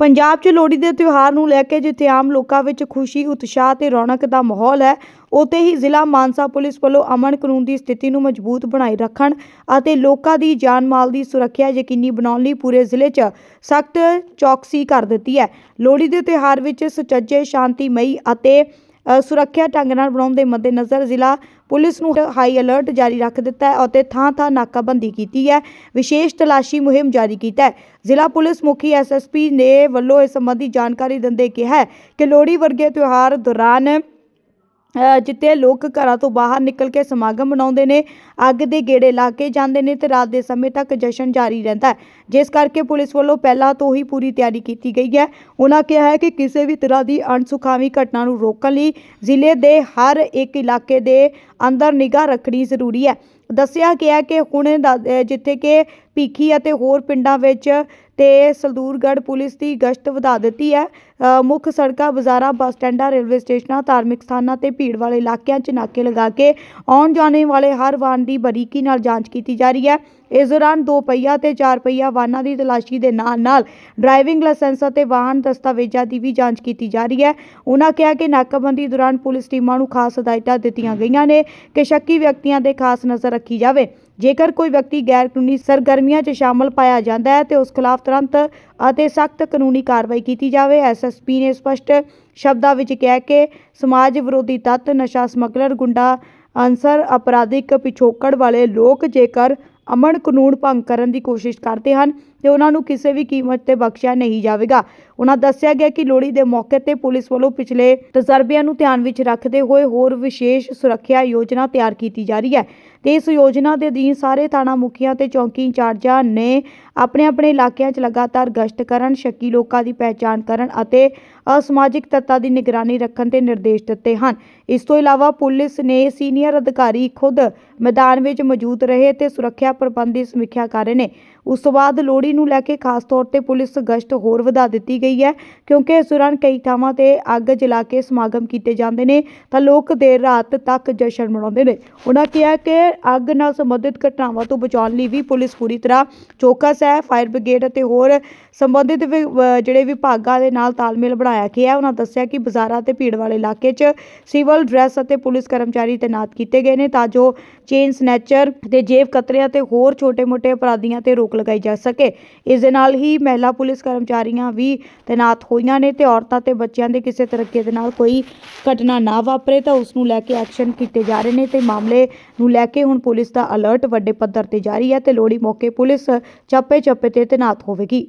ਪੰਜਾਬ 'ਚ ਲੋਹੜੀ ਦੇ ਤਿਉਹਾਰ ਨੂੰ ਲੈ ਕੇ ਜਿੱਥੇ ਆਮ ਲੋਕਾਂ ਵਿੱਚ ਖੁਸ਼ੀ, ਉਤਸ਼ਾਹ ਤੇ ਰੌਣਕ ਦਾ ਮਾਹੌਲ ਹੈ, ਉੱਥੇ ਹੀ ਜ਼ਿਲ੍ਹਾ ਮਾਨਸਾ ਪੁਲਿਸ ਵੱਲੋਂ ਅਮਨ ਕਾਨੂੰਨ ਦੀ ਸਥਿਤੀ ਨੂੰ ਮਜ਼ਬੂਤ ਬਣਾਈ ਰੱਖਣ ਅਤੇ ਲੋਕਾਂ ਦੀ ਜਾਨ ਮਾਲ ਦੀ ਸੁਰੱਖਿਆ ਯਕੀਨੀ ਬਣਾਉਣ ਲਈ ਪੂਰੇ ਜ਼ਿਲ੍ਹੇ 'ਚ ਸਖਤ ਚੌਕਸੀ ਕਰ ਦਿੱਤੀ ਹੈ। ਲੋਹੜੀ ਦੇ ਤਿਉਹਾਰ ਵਿੱਚ ਸੁਚੱਜੇ, ਸ਼ਾਂਤੀਮਈ ਅਤੇ ਸੁਰੱਖਿਆ ਢੰਗ ਨਾਲ ਬਣਾਉਣ ਦੇ ਮੱਦੇਨਜ਼ਰ ਜ਼ਿਲ੍ਹਾ ਪੁਲਿਸ ਨੂੰ ਹਾਈ ਅਲਰਟ ਜਾਰੀ ਰੱਖ ਦਿੱਤਾ ਹੈ ਅਤੇ ਥਾਂ-ਥਾਂ ਨਾਕਾਬੰਦੀ ਕੀਤੀ ਹੈ। ਵਿਸ਼ੇਸ਼ ਤਲਾਸ਼ੀ ਮੁਹਿੰਮ ਜਾਰੀ ਕੀਤਾ ਹੈ। ਜ਼ਿਲ੍ਹਾ ਪੁਲਿਸ ਮੁਖੀ ਐਸਐਸਪੀ ਨੇ ਵੱਲੋਂ ਇਸ ਸੰਬੰਧੀ ਜਾਣਕਾਰੀ ਦਿੰਦੇ ਕਿਹਾ ਕਿ ਲੋਹੜੀ ਵਰਗੇ ਤਿਉਹਾਰ ਦੌਰਾਨ ਜਿੱਥੇ ਲੋਕ ਘਰਾਂ ਤੋਂ ਬਾਹਰ ਨਿਕਲ ਕੇ ਸਮਾਗਮ ਮਨਾਉਂਦੇ ਨੇ, ਅੱਗ ਦੇ ਗੇੜੇ ਲਾ ਕੇ ਜਾਂਦੇ ਨੇ ਤੇ ਰਾਤ ਦੇ ਸਮੇਂ ਤੱਕ ਜਸ਼ਨ ਜਾਰੀ ਰਹਿੰਦਾ ਹੈ। ਜਿਸ ਕਰਕੇ ਪੁਲਿਸ ਵੱਲੋਂ ਪਹਿਲਾਂ ਤੋਂ ਹੀ ਪੂਰੀ ਤਿਆਰੀ ਕੀਤੀ ਗਈ ਹੈ। ਉਹਨਾਂ ਕਿਹਾ ਹੈ ਕਿ ਕਿਸੇ ਵੀ ਤਰ੍ਹਾਂ ਦੀ ਅਣਸੁਖਾਵੀ ਘਟਨਾ ਨੂੰ ਰੋਕਣ ਲਈ ਜ਼ਿਲ੍ਹੇ ਦੇ ਹਰ ਇੱਕ ਇਲਾਕੇ ਦੇ ਅੰਦਰ ਨਿਗਾਹ ਰੱਖਣੀ ਜ਼ਰੂਰੀ ਹੈ। ਦੱਸਿਆ ਗਿਆ ਕਿ ਹੁਣ ਦਾ- ਜਿੱਥੇ ਕਿ ਭੀਖੀ ਅਤੇ ਹੋਰ ਪਿੰਡਾਂ ਵਿੱਚ ਤੇ ਸਲਦੂਰਗੜ੍ਹ ਪੁਲਿਸ ਦੀ ਗਸ਼ਤ ਵਧਾ ਦਿੱਤੀ ਹੈ ਮੁੱਖ ਸੜਕਾਂ, ਬਾਜ਼ਾਰਾਂ, ਬੱਸ ਸਟੈਂਡਾਂ, ਰੇਲਵੇ ਸਟੇਸ਼ਨਾਂ, ਧਾਰਮਿਕ ਸਥਾਨਾਂ ਤੇ ਭੀੜ ਵਾਲੇ ਇਲਾਕਿਆਂ 'ਚ ਨਾਕੇ ਲਗਾ ਕੇ ਆਉਣ ਜਾਣੇ ਵਾਲੇ ਹਰ ਵਾਹਨ ਦੀ ਬਰੀਕੀ ਨਾਲ ਜਾਂਚ ਕੀਤੀ ਜਾ ਰਹੀ ਹੈ। ਇਸ ਦੌਰਾਨ ਦੋ ਪਹੀਆ ਤੇ ਚਾਰ ਪਹੀਆ ਵਾਹਨਾਂ ਦੀ ਤਲਾਸ਼ੀ ਦੇ ਨਾਲ ਨਾਲ ਡਰਾਈਵਿੰਗ ਲਾਇਸੈਂਸ ਅਤੇ ਵਾਹਨ ਦਸਤਾਵੇਜ਼ਾਂ ਦੀ ਵੀ ਜਾਂਚ ਕੀਤੀ ਜਾ ਰਹੀ ਹੈ। ਉਹਨਾਂ ਕਿਹਾ ਕਿ ਨਾਕਾਬੰਦੀ ਦੌਰਾਨ ਪੁਲਿਸ ਟੀਮਾਂ ਨੂੰ ਖਾਸ ਹਦਾਇਤਾਂ ਦਿੱਤੀਆਂ ਗਈਆਂ ਨੇ ਕਿ ਸ਼ੱਕੀ ਵਿਅਕਤੀਆਂ ਦੇ ਖਾਸ ਨਜ਼ਰ ਰੱਖੀ ਜਾਵੇ। ਜੇਕਰ ਕੋਈ ਵਿਅਕਤੀ ਗੈਰ ਕਾਨੂੰਨੀ ਸਰਗਰਮੀਆਂ 'ਚ ਸ਼ਾਮਲ ਪਾਇਆ ਜਾਂਦਾ ਹੈ ਤੇ ਉਸ ਖਿਲਾਫ ਤੁਰੰਤ ਅਤੇ ਸਖਤ ਕਾਨੂੰਨੀ ਕਾਰਵਾਈ ਕੀਤੀ ਜਾਵੇ, ਐਸ ਐਸਐਸਪੀ ਨੇ ਸਪਸ਼ਟ ਸ਼ਬਦਾਂ ਵਿੱਚ ਕਿਹਾ ਕਿ ਸਮਾਜ ਵਿਰੋਧੀ ਤੱਤ, ਨਸ਼ਾ ਸਮਗਲਰ, ਗੁੰਡਾ, ਅਨਸਰ, ਅਪਰਾਧਿਕ ਪਿਛੋਕੜ ਵਾਲੇ ਲੋਕ ਜੇਕਰ ਅਮਨ ਕਾਨੂੰਨ ਭੰਗ ਕਰਨ ਦੀ ਕੋਸ਼ਿਸ਼ ਕਰਦੇ ਹਨ, ਤੇ ਉਹਨਾਂ ਨੂੰ ਕਿਸੇ ਵੀ ਕੀਮਤ ਤੇ ਬਖਸ਼ਿਆ ਨਹੀਂ ਜਾਵੇਗਾ। ਉਹਨਾਂ ਦੱਸਿਆ ਗਿਆ ਕਿ ਲੋਹੜੀ ਦੇ ਮੌਕੇ ਤੇ ਪੁਲਿਸ ਵੱਲੋਂ ਪਿਛਲੇ ਤਜਰਬਿਆਂ ਨੂੰ ਧਿਆਨ ਵਿੱਚ ਰੱਖਦੇ ਹੋਏ ਹੋਰ ਵਿਸ਼ੇਸ਼ ਸੁਰੱਖਿਆ ਯੋਜਨਾ ਤਿਆਰ ਕੀਤੀ ਜਾ ਰਹੀ ਹੈ। ਤੇ ਇਸ ਯੋਜਨਾ ਦੇ ਅਧੀਨ ਸਾਰੇ ਥਾਣਾ ਮੁਖੀਆਂ ਤੇ ਚੌਂਕੀ ਇੰਚਾਰਜਾਂ ਨੇ ਆਪਣੇ ਆਪਣੇ ਇਲਾਕਿਆਂ 'ਚ ਲਗਾਤਾਰ ਗਸ਼ਤ ਕਰਨ, ਸ਼ੱਕੀ ਲੋਕਾਂ ਦੀ ਪਹਿਚਾਣ ਕਰਨ ਅਤੇ ਅਸਮਾਜਿਕ ਤੱਤਾਂ ਦੀ ਨਿਗਰਾਨੀ ਰੱਖਣ ਤੇ ਨਿਰਦੇਸ਼ ਦਿੱਤੇ ਹਨ। ਇਸ ਤੋਂ ਇਲਾਵਾ ਪੁਲਿਸ ਨੇ ਸੀਨੀਅਰ ਅਧਿਕਾਰੀ ਖੁਦ ਮੈਦਾਨ ਵਿੱਚ ਮੌਜੂਦ ਰਹੇ ਤੇ ਸੁਰੱਖਿਆ ਪ੍ਰਬੰਧ ਦੀ ਸਮੀਖਿਆ ਕਰ ਰਹੇ ਨੇ। ਉਸ ਤੋਂ ਬਾਅਦ ਲੋਹੜੀ ਨੂੰ ਲੈ ਕੇ ਖਾਸ ਤੌਰ ਤੇ ਪੁਲਿਸ ਗਸ਼ਤ ਹੋਰ ਵਧਾ ਦਿੱਤੀ ਗਈ ਹੈ, ਕਿਉਂਕਿ ਇਸ ਦੌਰਾਨ ਕਈ ਥਾਵਾਂ ਤੇ ਅੱਗ ਜਲਾ ਕੇ ਸਮਾਗਮ ਕੀਤੇ ਜਾਂਦੇ ਨੇ, ਤਾਂ ਲੋਕ ਦੇਰ ਰਾਤ ਤੱਕ ਜਸ਼ਨ ਮਨਾਉਂਦੇ ਨੇ। ਉਹਨਾਂ ਕਿਹਾ ਕਿ ਅੱਗ ਨਾਲ ਸੰਬੰਧਿਤ ਘਟਨਾਵਾਂ ਤੋਂ ਬਚਾਉਣ ਲਈ ਵੀ ਪੁਲਿਸ ਪੂਰੀ ਤਰ੍ਹਾਂ ਚੌਕਸ ਹੈ, ਫਾਇਰ ਬ੍ਰਿਗੇਡ ਅਤੇ ਹੋਰ ਸੰਬੰਧਿਤ ਵਿ- ਅਹ ਜਿਹੜੇ ਵਿਭਾਗਾਂ ਦੇ ਨਾਲ ਤਾਲਮੇਲ ਬਣਾਇਆ ਗਿਆ ਹੈ। ਉਹਨਾਂ ਦੱਸਿਆ ਕਿ ਬਾਜ਼ਾਰਾਂ ਤੇ ਭੀੜ ਵਾਲੇ ਇਲਾਕੇ 'ਚ ਸਿਵਲ ਡਰੈਸ ਅਤੇ ਪੁਲਿਸ ਕਰਮਚਾਰੀ ਤਾਇਨਾਤ ਕੀਤੇ ਗਏ ਨੇ, ਤਾਂ ਜੋ ਚੇਨ ਸਨੈਚਰ ਤੇ ਜੇਬ ਕਤਰਿਆਂ ਤੇ ਹੋਰ ਛੋਟੇ-ਮੋਟੇ ਅਪਰਾਧੀਆਂ ਤੇ ਰੋਕ ਲਗਾਈ ਜਾ ਸਕੇ। ਇਸ ਦੇ ਨਾਲ ਹੀ ਮਹਿਲਾ ਪੁਲਿਸ ਕਰਮਚਾਰੀਆਂ ਵੀ ਤਾਇਨਾਤ ਹੋਈਆਂ ਨੇ ਤੇ ਔਰਤਾਂ ਤੇ ਬੱਚਿਆਂ ਦੇ ਕਿਸੇ ਤਰੀਕੇ ਦੇ ਨਾਲ ਕੋਈ ਘਟਨਾ ਨਾ ਵਾਪਰੇ ਤਾਂ ਉਸ ਨੂੰ ਲੈ ਕੇ ਐਕਸ਼ਨ ਕੀਤੇ ਜਾ ਰਹੇ ਨੇ ਤੇ ਮਾਮਲੇ ਨੂੰ ਲੈ ਕੇ ਹੁਣ ਪੁਲਿਸ ਦਾ ਅਲਰਟ ਵੱਡੇ ਪੱਧਰ ਤੇ ਜਾਰੀ ਹੈ ਤੇ ਲੋਹੜੀ ਮੌਕੇ ਪੁਲਿਸ ਚੱਪੇ-ਚੱਪੇ ਤੇ ਤਾਇਨਾਤ ਹੋਵੇਗੀ।